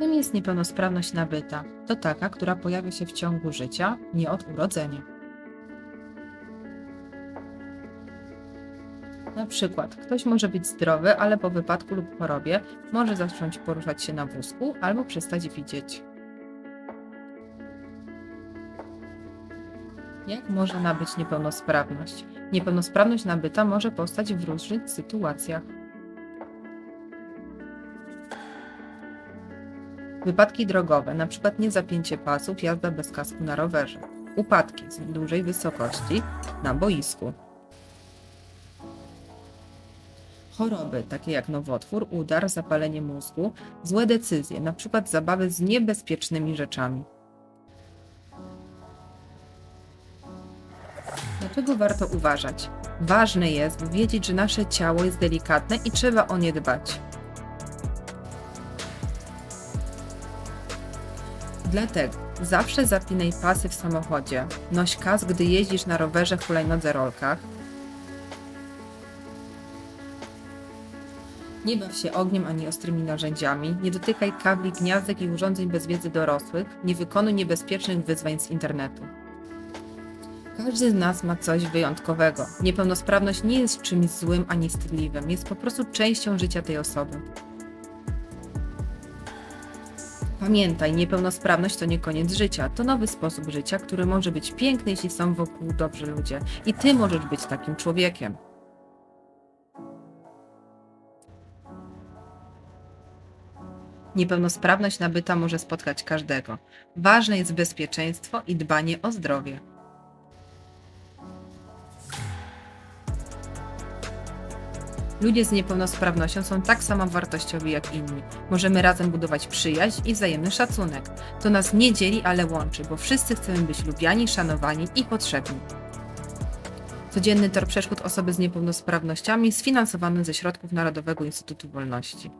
Czym jest niepełnosprawność nabyta? To taka, która pojawia się w ciągu życia, nie od urodzenia. Na przykład, ktoś może być zdrowy, ale po wypadku lub chorobie może zacząć poruszać się na wózku albo przestać widzieć. Jak może nabyć niepełnosprawność? Niepełnosprawność nabyta może powstać w różnych sytuacjach. Wypadki drogowe, np. niezapięcie pasów, jazda bez kasku na rowerze. Upadki z dużej wysokości na boisku. Choroby, takie jak nowotwór, udar, zapalenie mózgu, złe decyzje, np. zabawy z niebezpiecznymi rzeczami. Dlaczego warto uważać? Ważne jest, wiedzieć, że nasze ciało jest delikatne i trzeba o nie dbać. Dlatego zawsze zapinaj pasy w samochodzie, noś kask, gdy jeździsz na rowerze, hulajnodze, rolkach. Nie baw się ogniem ani ostrymi narzędziami, nie dotykaj kabli, gniazdek i urządzeń bez wiedzy dorosłych, nie wykonuj niebezpiecznych wyzwań z internetu. Każdy z nas ma coś wyjątkowego. Niepełnosprawność nie jest czymś złym ani wstydliwym, jest po prostu częścią życia tej osoby. Pamiętaj, niepełnosprawność to nie koniec życia, to nowy sposób życia, który może być piękny, jeśli są wokół dobrzy ludzie. I ty możesz być takim człowiekiem. Niepełnosprawność nabyta może spotkać każdego. Ważne jest bezpieczeństwo i dbanie o zdrowie. Ludzie z niepełnosprawnością są tak samo wartościowi jak inni. Możemy razem budować przyjaźń i wzajemny szacunek. To nas nie dzieli, ale łączy, bo wszyscy chcemy być lubiani, szanowani i potrzebni. Codzienny tor przeszkód osoby z niepełnosprawnościami sfinansowany ze środków Narodowego Instytutu Wolności.